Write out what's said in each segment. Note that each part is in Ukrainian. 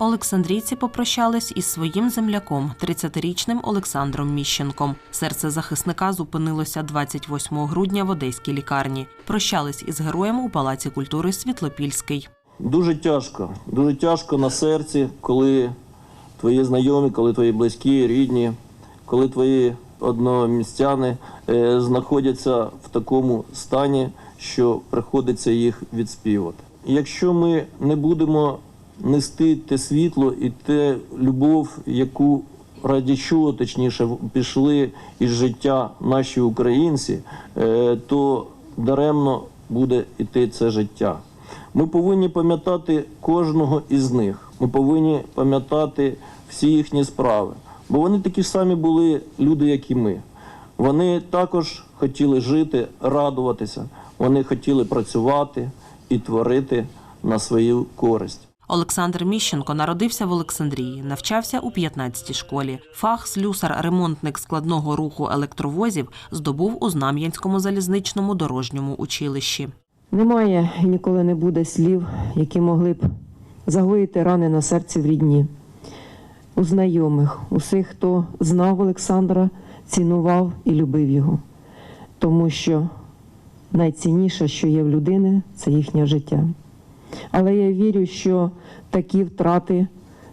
Олександрійці попрощались із своїм земляком, 30-річним Олександром Міщенком. Серце захисника зупинилося 28 грудня в одеській лікарні. Прощались із героєм у Палаці культури Світлопільський. Дуже тяжко, дуже тяжко на серці, коли твої знайомі, коли твої близькі, рідні, коли твої одномістяни е, знаходяться в такому стані, що приходиться їх відспівати. Якщо ми не будемо нести те світло і те любов, яку раді чого, точніше, пішли із життя наші українці, е, то даремно буде йти це життя. Ми повинні пам'ятати кожного із них. Ми повинні пам'ятати всі їхні справи. Бо вони такі ж самі були люди, як і ми. Вони також хотіли жити, радуватися. Вони хотіли працювати і творити на свою користь. Олександр Міщенко народився в Олександрії, навчався у 15-й школі. Фах слюсар-ремонтник складного руху електровозів здобув у Знам'янському залізничному дорожньому училищі. Немає ніколи не буде слів, які могли б загоїти рани на серці в рідні, у знайомих, усіх, хто знав Олександра, цінував і любив його. Тому що найцінніше, що є в людини, це їхнє життя. Але я вірю, що такі втрати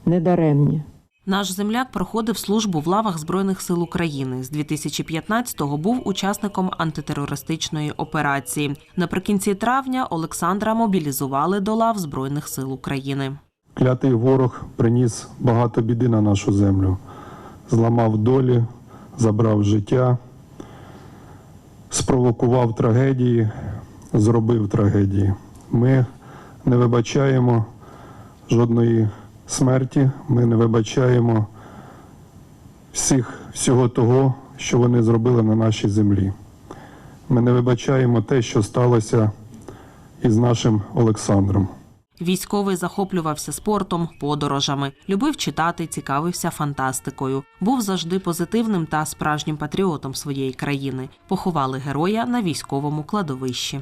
недаремні. Наш земляк проходив службу в лавах Збройних сил України. З 2015-го був учасником антитерористичної операції. Наприкінці травня Олександра мобілізували до лав Збройних сил України. Клятий ворог приніс багато біди на нашу землю, зламав долі, забрав життя, спровокував трагедії, зробив трагедії. Ми не вибачаємо жодної смерті, ми не вибачаємо всіх, всього того, що вони зробили на нашій землі. Ми не вибачаємо те, що сталося із нашим Олександром. Військовий захоплювався спортом, подорожами, любив читати, цікавився фантастикою. Був завжди позитивним та справжнім патріотом своєї країни. Поховали героя на військовому кладовищі.